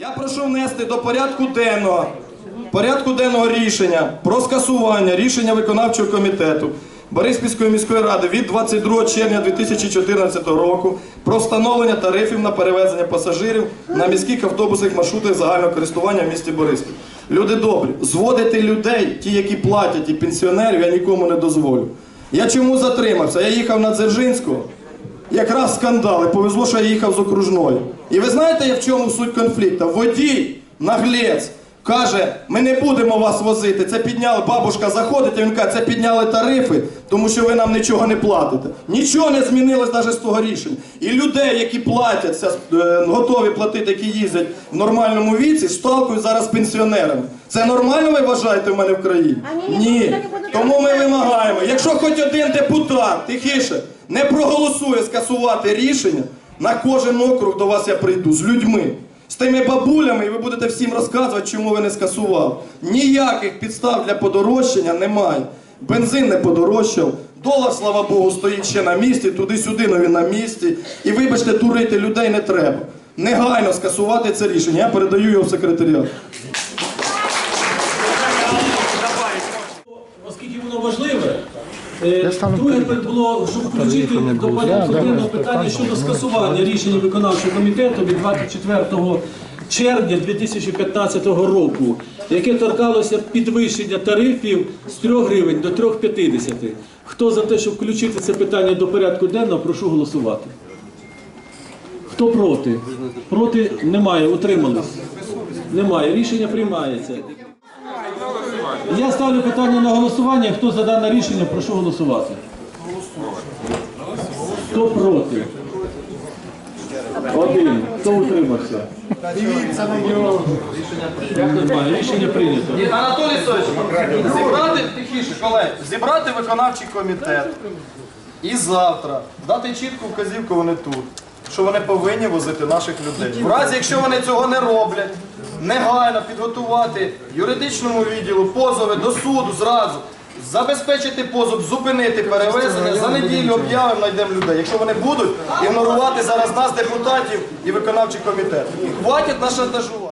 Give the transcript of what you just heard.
Я прошу внести до порядку денного, порядку денного рішення про скасування рішення виконавчого комітету Бориспільської міської ради від 22 червня 2014 року про встановлення тарифів на перевезення пасажирів на міських автобусних маршрутах загального користування в місті Бориспіль. Люди добрі, зводити людей, ті, які платять, і пенсіонерів, я нікому не дозволю. Я чому затримався? Я їхав на Дзержинського, Якраз скандали, повезло, що я їхав з окружної. І ви знаєте, в чому суть конфлікту? Водій, наглець, каже, ми не будемо вас возити. Це підняли, бабушка заходить, і він каже, це підняли тарифи, тому що ви нам нічого не платите. Нічого не змінилось навіть з того рішення. І людей, які платяться, е, готові платити, які їздять в нормальному віці, сталкують зараз з пенсіонерами. Це нормально ви вважаєте в мене в країні? Ні, Тому ми вимагаємо, якщо хоч один депутат, тихіше, не проголосує скасувати рішення, на кожен округ до вас я прийду з людьми, з тими бабулями, і ви будете всім розказувати, чому ви не скасували. Ніяких підстав для подорожчання немає. Бензин не подорожчав, долар, слава Богу, стоїть ще на місці, туди-сюди, но він на місці. І вибачте, турити людей не треба. Негайно скасувати це рішення. Я передаю його в секретаріат. Оскільки воно важливе, друге було, щоб включити до порядку денного питання щодо скасування рішення виконавчого комітету від 24 червня 2015 року, яке торкалося підвищення тарифів з 3 гривень до 3,50. Хто за те, щоб включити це питання до порядку денного, прошу голосувати. Хто проти? Проти немає, утримались. Немає. Рішення приймається. Я ставлю питання на голосування. Хто за дане рішення, прошу голосувати. Хто проти? Один. Хто утримався? Немає. Рішення прийнято. Анатолій Сойович, зібрати тихіше, колеги, зібрати виконавчий комітет і завтра дати чітку вказівку вони тут, що вони повинні возити наших людей. В разі, якщо вони цього не роблять, негайно підготувати юридичному відділу позови до суду зразу. Забезпечити позов, зупинити перевезення, за неділю об'явимо, знайдемо людей. Якщо вони будуть ігнорувати зараз нас, депутатів і виконавчий комітет. Хватить на шантажувати.